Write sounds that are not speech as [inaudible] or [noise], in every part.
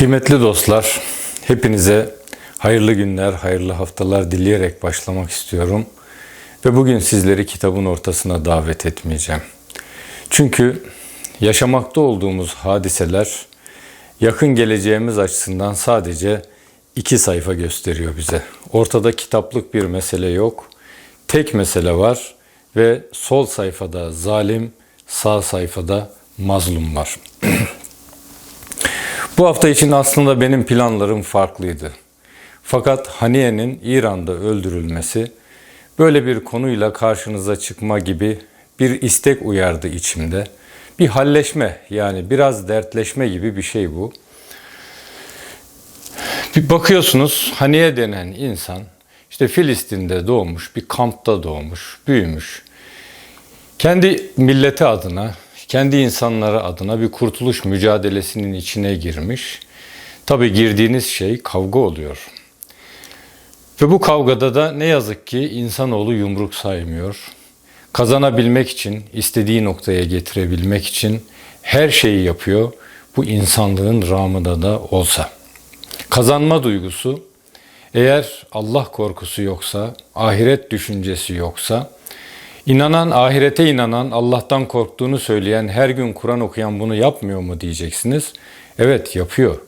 Kıymetli dostlar, hepinize hayırlı günler, hayırlı haftalar dileyerek başlamak istiyorum. Ve bugün sizleri kitabın ortasına davet etmeyeceğim. Çünkü yaşamakta olduğumuz hadiseler yakın geleceğimiz açısından sadece iki sayfa gösteriyor bize. Ortada kitaplık bir mesele yok. Tek mesele var ve sol sayfada zalim, sağ sayfada mazlum var. [clears throat] Bu hafta için aslında benim planlarım farklıydı. Fakat Haniye'nin İran'da öldürülmesi böyle bir konuyla karşınıza çıkma gibi bir istek uyardı içimde. Bir halleşme yani biraz dertleşme gibi bir şey bu. Bir bakıyorsunuz Haniye denen insan işte Filistin'de doğmuş, bir kampta doğmuş, büyümüş. Kendi milleti adına, kendi insanları adına bir kurtuluş mücadelesinin içine girmiş. Tabi girdiğiniz şey kavga oluyor. Ve bu kavgada da ne yazık ki insanoğlu yumruk saymıyor. Kazanabilmek için, istediği noktaya getirebilmek için her şeyi yapıyor. Bu insanlığın ramında da olsa. Kazanma duygusu eğer Allah korkusu yoksa, ahiret düşüncesi yoksa, inanan, ahirete inanan, Allah'tan korktuğunu söyleyen, her gün Kur'an okuyan bunu yapmıyor mu diyeceksiniz. Evet yapıyor.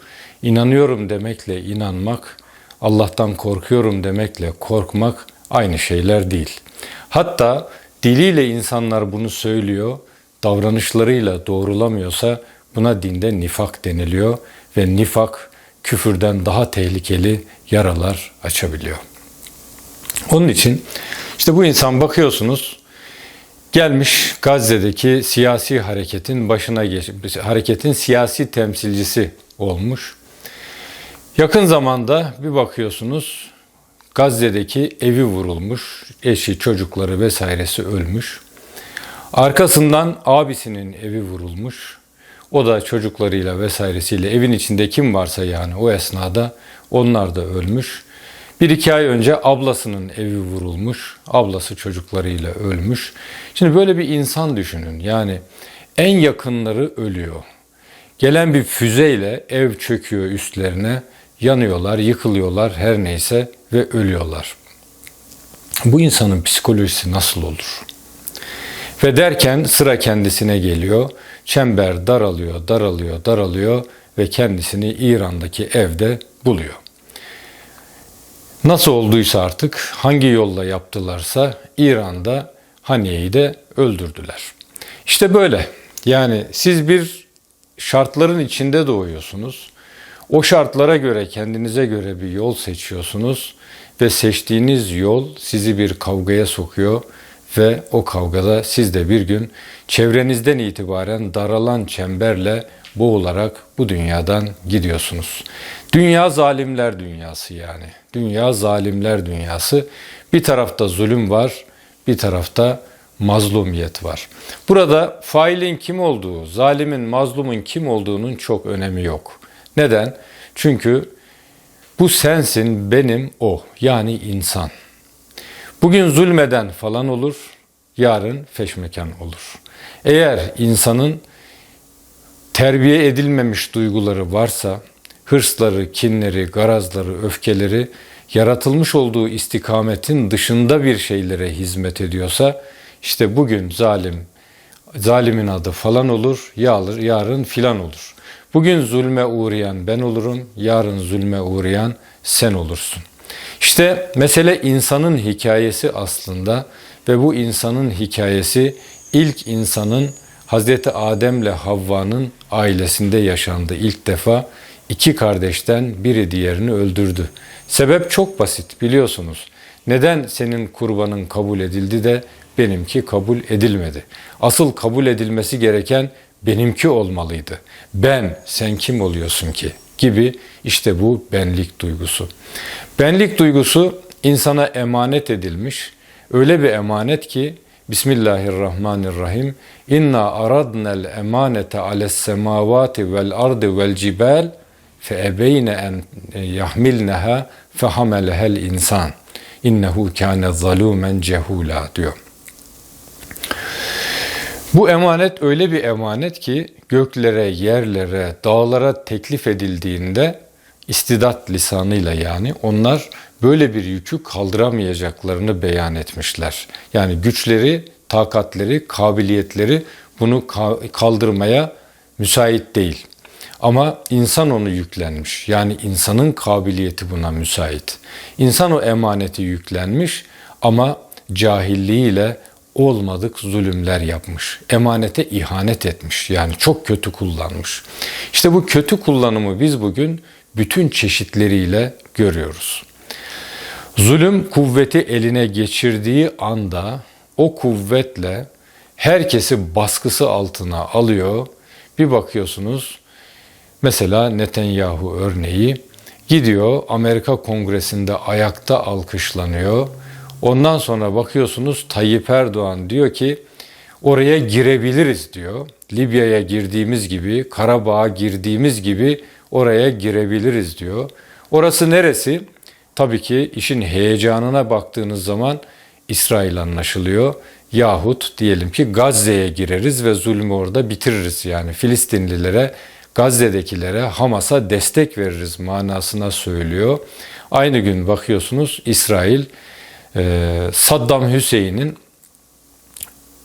İnanıyorum demekle inanmak, Allah'tan korkuyorum demekle korkmak aynı şeyler değil. Hatta diliyle insanlar bunu söylüyor, davranışlarıyla doğrulamıyorsa buna dinde nifak deniliyor ve nifak küfürden daha tehlikeli yaralar açabiliyor. Onun için işte bu insan bakıyorsunuz gelmiş Gazze'deki siyasi hareketin başına geç, hareketin siyasi temsilcisi olmuş. Yakın zamanda bir bakıyorsunuz Gazze'deki evi vurulmuş, eşi, çocukları vesairesi ölmüş. Arkasından abisinin evi vurulmuş. O da çocuklarıyla vesairesiyle evin içinde kim varsa yani o esnada onlar da ölmüş. Bir iki ay önce ablasının evi vurulmuş. Ablası çocuklarıyla ölmüş. Şimdi böyle bir insan düşünün. Yani en yakınları ölüyor. Gelen bir füzeyle ev çöküyor üstlerine. Yanıyorlar, yıkılıyorlar her neyse ve ölüyorlar. Bu insanın psikolojisi nasıl olur? Ve derken sıra kendisine geliyor. Çember daralıyor, daralıyor, daralıyor ve kendisini İran'daki evde buluyor. Nasıl olduysa artık hangi yolla yaptılarsa İran'da Haniye'yi de öldürdüler. İşte böyle. Yani siz bir şartların içinde doğuyorsunuz. O şartlara göre kendinize göre bir yol seçiyorsunuz ve seçtiğiniz yol sizi bir kavgaya sokuyor ve o kavgada siz de bir gün çevrenizden itibaren daralan çemberle boğularak bu dünyadan gidiyorsunuz. Dünya zalimler dünyası yani. Dünya zalimler dünyası. Bir tarafta zulüm var, bir tarafta mazlumiyet var. Burada failin kim olduğu, zalimin, mazlumun kim olduğunun çok önemi yok. Neden? Çünkü bu sensin, benim o. Yani insan. Bugün zulmeden falan olur, yarın feşmekan olur. Eğer insanın terbiye edilmemiş duyguları varsa, hırsları, kinleri, garazları, öfkeleri yaratılmış olduğu istikametin dışında bir şeylere hizmet ediyorsa, işte bugün zalim, zalimin adı falan olur, yarın filan olur. Bugün zulme uğrayan ben olurum, yarın zulme uğrayan sen olursun. İşte mesele insanın hikayesi aslında ve bu insanın hikayesi ilk insanın Hazreti Adem ile Havva'nın ailesinde yaşandı ilk defa. iki kardeşten biri diğerini öldürdü. Sebep çok basit biliyorsunuz. Neden senin kurbanın kabul edildi de benimki kabul edilmedi? Asıl kabul edilmesi gereken benimki olmalıydı. Ben, sen kim oluyorsun ki? gibi işte bu benlik duygusu. Benlik duygusu insana emanet edilmiş. Öyle bir emanet ki Bismillahirrahmanirrahim. İnna aradnel emanete ales semavati vel ardı vel cibal fe ebeyne en yahmilneha fe hamelehel insan. İnnehu kâne zalûmen cehûlâ diyor. Bu emanet öyle bir emanet ki göklere, yerlere, dağlara teklif edildiğinde istidat lisanıyla yani onlar böyle bir yükü kaldıramayacaklarını beyan etmişler. Yani güçleri, takatleri, kabiliyetleri bunu kaldırmaya müsait değil. Ama insan onu yüklenmiş. Yani insanın kabiliyeti buna müsait. İnsan o emaneti yüklenmiş ama cahilliğiyle olmadık zulümler yapmış. Emanete ihanet etmiş. Yani çok kötü kullanmış. İşte bu kötü kullanımı biz bugün bütün çeşitleriyle görüyoruz. Zulüm kuvveti eline geçirdiği anda o kuvvetle herkesi baskısı altına alıyor. Bir bakıyorsunuz mesela Netanyahu örneği gidiyor Amerika Kongresi'nde ayakta alkışlanıyor. Ondan sonra bakıyorsunuz Tayyip Erdoğan diyor ki oraya girebiliriz diyor. Libya'ya girdiğimiz gibi, Karabağ'a girdiğimiz gibi oraya girebiliriz diyor. Orası neresi? Tabii ki işin heyecanına baktığınız zaman İsrail anlaşılıyor. Yahut diyelim ki Gazze'ye gireriz ve zulmü orada bitiririz. Yani Filistinlilere, Gazze'dekilere, Hamas'a destek veririz manasına söylüyor. Aynı gün bakıyorsunuz İsrail e, Saddam Hüseyin'in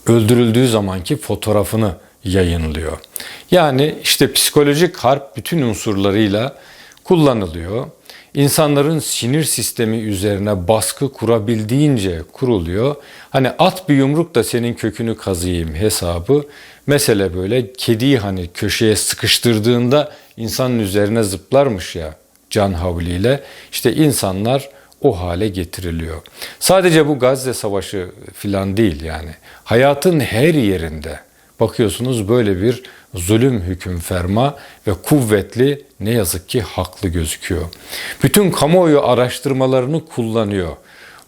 öldürüldüğü zamanki fotoğrafını yayınlıyor. Yani işte psikolojik harp bütün unsurlarıyla kullanılıyor. İnsanların sinir sistemi üzerine baskı kurabildiğince kuruluyor. Hani at bir yumruk da senin kökünü kazıyım hesabı. Mesele böyle kediyi hani köşeye sıkıştırdığında insanın üzerine zıplarmış ya can havliyle. İşte insanlar o hale getiriliyor. Sadece bu Gazze Savaşı filan değil yani. Hayatın her yerinde bakıyorsunuz böyle bir zulüm hüküm ferma ve kuvvetli ne yazık ki haklı gözüküyor. Bütün kamuoyu araştırmalarını kullanıyor.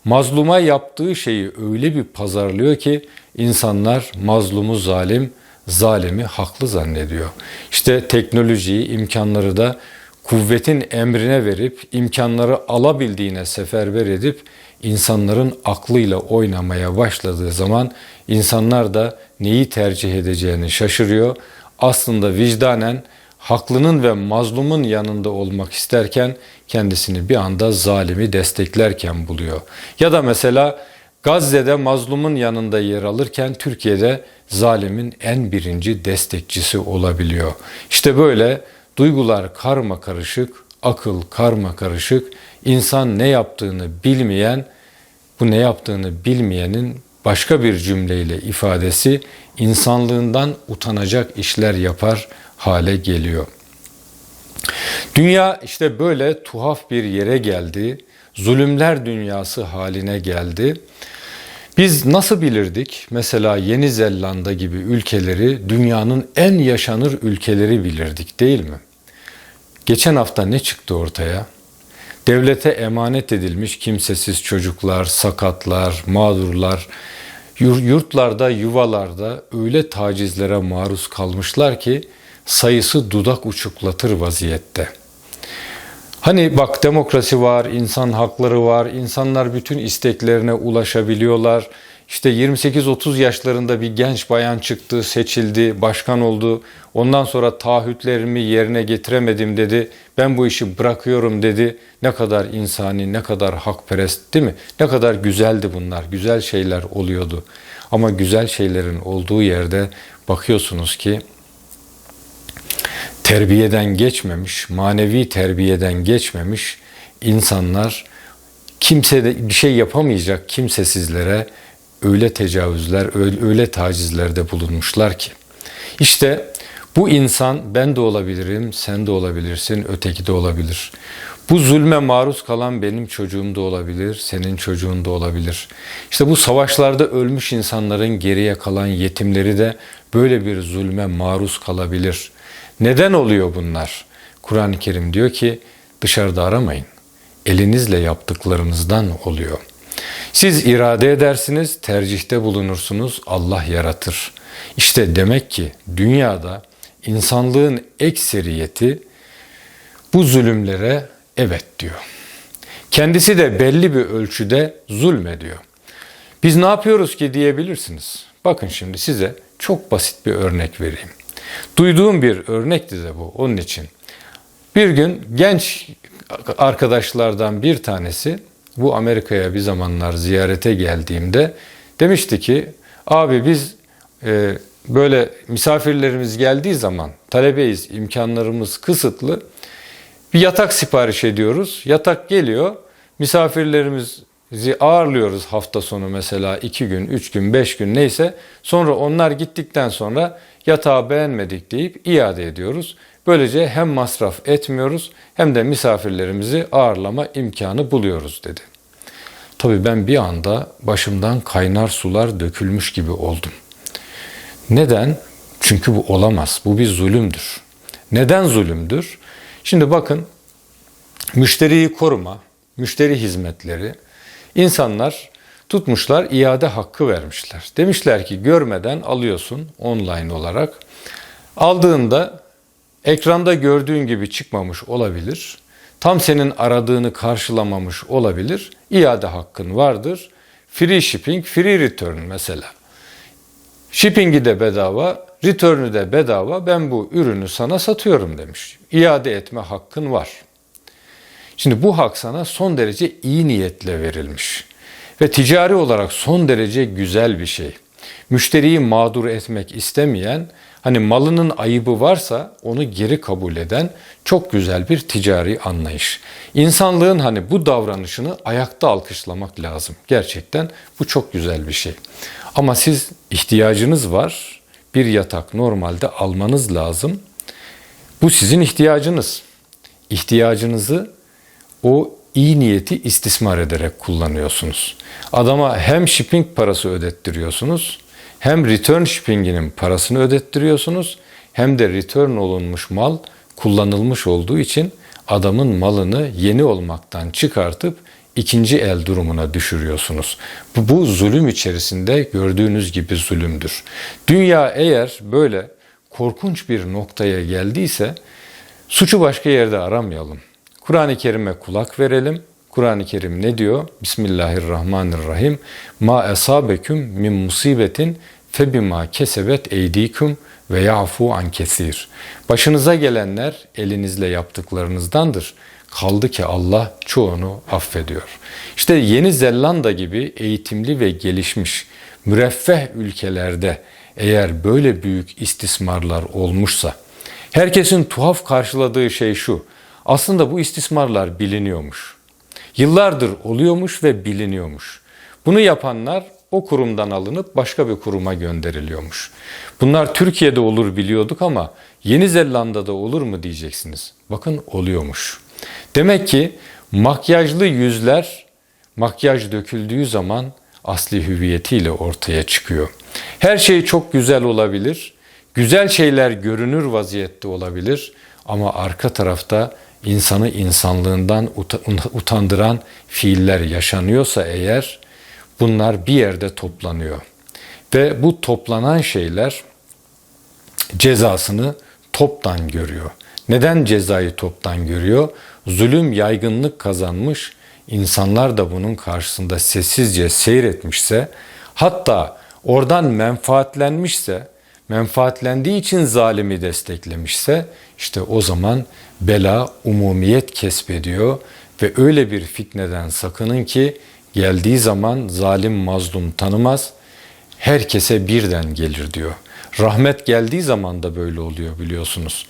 Mazluma yaptığı şeyi öyle bir pazarlıyor ki insanlar mazlumu zalim, zalimi haklı zannediyor. İşte teknolojiyi, imkanları da kuvvetin emrine verip imkanları alabildiğine seferber edip insanların aklıyla oynamaya başladığı zaman insanlar da neyi tercih edeceğini şaşırıyor. Aslında vicdanen haklının ve mazlumun yanında olmak isterken kendisini bir anda zalimi desteklerken buluyor. Ya da mesela Gazze'de mazlumun yanında yer alırken Türkiye'de zalimin en birinci destekçisi olabiliyor. İşte böyle Duygular karma karışık, akıl karma karışık, insan ne yaptığını bilmeyen, bu ne yaptığını bilmeyenin başka bir cümleyle ifadesi insanlığından utanacak işler yapar hale geliyor. Dünya işte böyle tuhaf bir yere geldi. Zulümler dünyası haline geldi. Biz nasıl bilirdik? Mesela Yeni Zelanda gibi ülkeleri dünyanın en yaşanır ülkeleri bilirdik değil mi? Geçen hafta ne çıktı ortaya? Devlete emanet edilmiş kimsesiz çocuklar, sakatlar, mağdurlar yurtlarda, yuvalarda öyle tacizlere maruz kalmışlar ki sayısı dudak uçuklatır vaziyette. Hani bak demokrasi var, insan hakları var, insanlar bütün isteklerine ulaşabiliyorlar. İşte 28-30 yaşlarında bir genç bayan çıktı, seçildi, başkan oldu. Ondan sonra taahhütlerimi yerine getiremedim dedi. Ben bu işi bırakıyorum dedi. Ne kadar insani, ne kadar hakperest değil mi? Ne kadar güzeldi bunlar. Güzel şeyler oluyordu. Ama güzel şeylerin olduğu yerde bakıyorsunuz ki terbiyeden geçmemiş, manevi terbiyeden geçmemiş insanlar kimse de bir şey yapamayacak kimsesizlere öyle tecavüzler, öyle, tacizlerde bulunmuşlar ki. İşte bu insan ben de olabilirim, sen de olabilirsin, öteki de olabilir. Bu zulme maruz kalan benim çocuğum da olabilir, senin çocuğun da olabilir. İşte bu savaşlarda ölmüş insanların geriye kalan yetimleri de böyle bir zulme maruz kalabilir. Neden oluyor bunlar? Kur'an-ı Kerim diyor ki dışarıda aramayın. Elinizle yaptıklarınızdan oluyor. Siz irade edersiniz, tercihte bulunursunuz, Allah yaratır. İşte demek ki dünyada insanlığın ekseriyeti bu zulümlere evet diyor. Kendisi de belli bir ölçüde zulmediyor. Biz ne yapıyoruz ki diyebilirsiniz. Bakın şimdi size çok basit bir örnek vereyim. Duyduğum bir örnekti de bu onun için. Bir gün genç arkadaşlardan bir tanesi bu Amerika'ya bir zamanlar ziyarete geldiğimde demişti ki abi biz e, böyle misafirlerimiz geldiği zaman talebeyiz, imkanlarımız kısıtlı. Bir yatak sipariş ediyoruz. Yatak geliyor. Misafirlerimizi ağırlıyoruz hafta sonu mesela iki gün, üç gün, beş gün neyse. Sonra onlar gittikten sonra yatağı beğenmedik deyip iade ediyoruz. Böylece hem masraf etmiyoruz hem de misafirlerimizi ağırlama imkanı buluyoruz dedi. Tabii ben bir anda başımdan kaynar sular dökülmüş gibi oldum. Neden? Çünkü bu olamaz. Bu bir zulümdür. Neden zulümdür? Şimdi bakın müşteriyi koruma, müşteri hizmetleri insanlar tutmuşlar iade hakkı vermişler. Demişler ki görmeden alıyorsun online olarak. Aldığında ekranda gördüğün gibi çıkmamış olabilir. Tam senin aradığını karşılamamış olabilir. İade hakkın vardır. Free shipping, free return mesela. Shipping'i de bedava, return'ü de bedava. Ben bu ürünü sana satıyorum demiş. İade etme hakkın var. Şimdi bu hak sana son derece iyi niyetle verilmiş. Ve ticari olarak son derece güzel bir şey. Müşteriyi mağdur etmek istemeyen, hani malının ayıbı varsa onu geri kabul eden çok güzel bir ticari anlayış. İnsanlığın hani bu davranışını ayakta alkışlamak lazım. Gerçekten bu çok güzel bir şey. Ama siz ihtiyacınız var. Bir yatak normalde almanız lazım. Bu sizin ihtiyacınız. İhtiyacınızı o iyi niyeti istismar ederek kullanıyorsunuz. Adama hem shipping parası ödettiriyorsunuz, hem return shipping'inin parasını ödettiriyorsunuz, hem de return olunmuş mal kullanılmış olduğu için adamın malını yeni olmaktan çıkartıp ikinci el durumuna düşürüyorsunuz. Bu, bu zulüm içerisinde gördüğünüz gibi zulümdür. Dünya eğer böyle korkunç bir noktaya geldiyse suçu başka yerde aramayalım. Kur'an-ı Kerim'e kulak verelim. Kur'an-ı Kerim ne diyor? Bismillahirrahmanirrahim. Ma esabeküm min musibetin febima kesebet eydikum ve yafu an kesir. Başınıza gelenler elinizle yaptıklarınızdandır. Kaldı ki Allah çoğunu affediyor. İşte Yeni Zelanda gibi eğitimli ve gelişmiş müreffeh ülkelerde eğer böyle büyük istismarlar olmuşsa herkesin tuhaf karşıladığı şey şu. Aslında bu istismarlar biliniyormuş. Yıllardır oluyormuş ve biliniyormuş. Bunu yapanlar o kurumdan alınıp başka bir kuruma gönderiliyormuş. Bunlar Türkiye'de olur biliyorduk ama Yeni Zelanda'da olur mu diyeceksiniz. Bakın oluyormuş. Demek ki makyajlı yüzler makyaj döküldüğü zaman asli hüviyetiyle ortaya çıkıyor. Her şey çok güzel olabilir. Güzel şeyler görünür vaziyette olabilir ama arka tarafta insanı insanlığından utandıran fiiller yaşanıyorsa eğer bunlar bir yerde toplanıyor. Ve bu toplanan şeyler cezasını toptan görüyor. Neden cezayı toptan görüyor? Zulüm yaygınlık kazanmış, insanlar da bunun karşısında sessizce seyretmişse, hatta oradan menfaatlenmişse, menfaatlendiği için zalimi desteklemişse, işte o zaman bela umumiyet kesbediyor ve öyle bir fitneden sakının ki geldiği zaman zalim mazlum tanımaz, herkese birden gelir diyor. Rahmet geldiği zaman da böyle oluyor biliyorsunuz.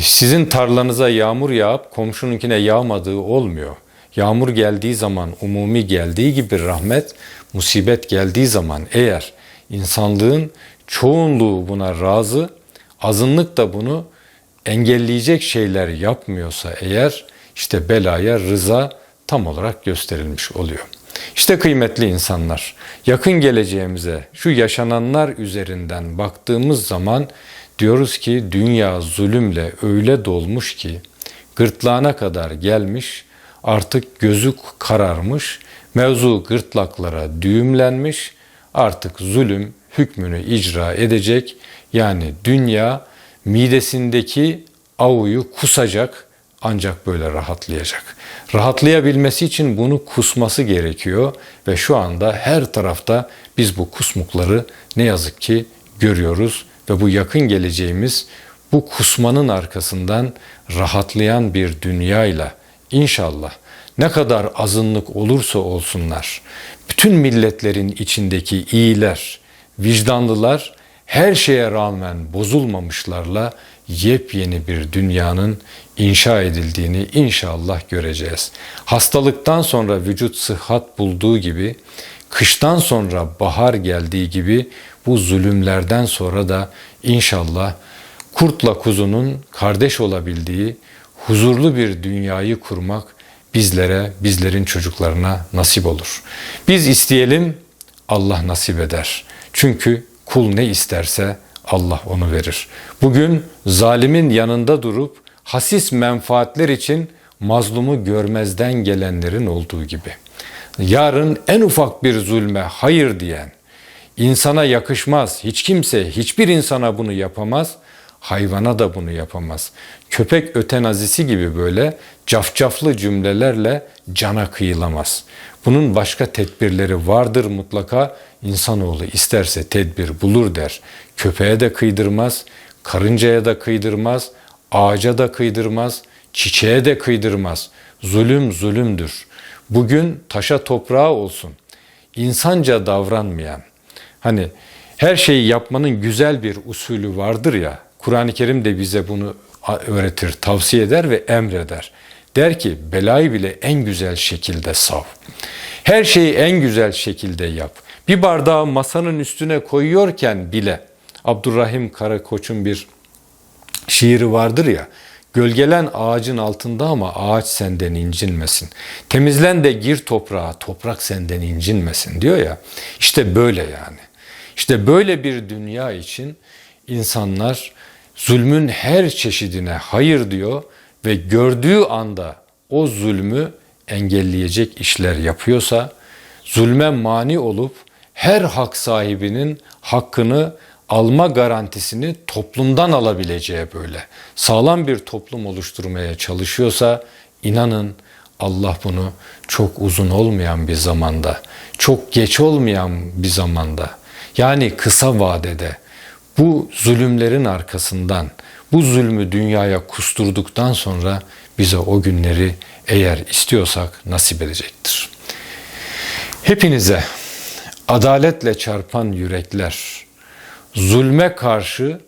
Sizin tarlanıza yağmur yağıp komşununkine yağmadığı olmuyor. Yağmur geldiği zaman umumi geldiği gibi rahmet, musibet geldiği zaman eğer insanlığın çoğunluğu buna razı, azınlık da bunu engelleyecek şeyler yapmıyorsa eğer işte belaya rıza tam olarak gösterilmiş oluyor. İşte kıymetli insanlar, yakın geleceğimize şu yaşananlar üzerinden baktığımız zaman diyoruz ki dünya zulümle öyle dolmuş ki gırtlağına kadar gelmiş, artık gözü kararmış, mevzu gırtlaklara düğümlenmiş, artık zulüm hükmünü icra edecek. Yani dünya midesindeki avuyu kusacak ancak böyle rahatlayacak. Rahatlayabilmesi için bunu kusması gerekiyor ve şu anda her tarafta biz bu kusmukları ne yazık ki görüyoruz ve bu yakın geleceğimiz bu kusmanın arkasından rahatlayan bir dünyayla inşallah ne kadar azınlık olursa olsunlar bütün milletlerin içindeki iyiler, vicdanlılar her şeye rağmen bozulmamışlarla yepyeni bir dünyanın inşa edildiğini inşallah göreceğiz. Hastalıktan sonra vücut sıhhat bulduğu gibi, kıştan sonra bahar geldiği gibi bu zulümlerden sonra da inşallah kurtla kuzunun kardeş olabildiği huzurlu bir dünyayı kurmak bizlere, bizlerin çocuklarına nasip olur. Biz isteyelim, Allah nasip eder. Çünkü kul ne isterse Allah onu verir. Bugün zalimin yanında durup hasis menfaatler için mazlumu görmezden gelenlerin olduğu gibi. Yarın en ufak bir zulme hayır diyen, insana yakışmaz, hiç kimse hiçbir insana bunu yapamaz, hayvana da bunu yapamaz. Köpek ötenazisi gibi böyle cafcaflı cümlelerle cana kıyılamaz. Bunun başka tedbirleri vardır mutlaka. İnsanoğlu isterse tedbir bulur der. Köpeğe de kıydırmaz, karıncaya da kıydırmaz, ağaca da kıydırmaz, çiçeğe de kıydırmaz. Zulüm zulümdür. Bugün taşa toprağa olsun. İnsanca davranmayan, hani her şeyi yapmanın güzel bir usulü vardır ya, Kur'an-ı Kerim de bize bunu öğretir, tavsiye eder ve emreder. Der ki belayı bile en güzel şekilde sav. Her şeyi en güzel şekilde yap. Bir bardağı masanın üstüne koyuyorken bile Abdurrahim Karakoç'un bir şiiri vardır ya. Gölgelen ağacın altında ama ağaç senden incinmesin. Temizlen de gir toprağa, toprak senden incinmesin diyor ya. İşte böyle yani. İşte böyle bir dünya için insanlar zulmün her çeşidine hayır diyor ve gördüğü anda o zulmü engelleyecek işler yapıyorsa, zulme mani olup her hak sahibinin hakkını alma garantisini toplumdan alabileceği böyle sağlam bir toplum oluşturmaya çalışıyorsa inanın Allah bunu çok uzun olmayan bir zamanda, çok geç olmayan bir zamanda yani kısa vadede bu zulümlerin arkasından bu zulmü dünyaya kusturduktan sonra bize o günleri eğer istiyorsak nasip edecektir. Hepinize adaletle çarpan yürekler, zulme karşı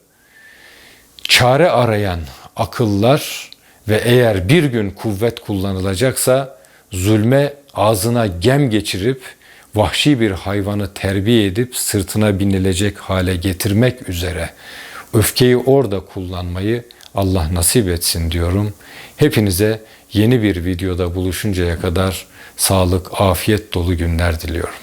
çare arayan akıllar ve eğer bir gün kuvvet kullanılacaksa zulme ağzına gem geçirip vahşi bir hayvanı terbiye edip sırtına binilecek hale getirmek üzere öfkeyi orada kullanmayı Allah nasip etsin diyorum. Hepinize yeni bir videoda buluşuncaya kadar sağlık, afiyet dolu günler diliyorum.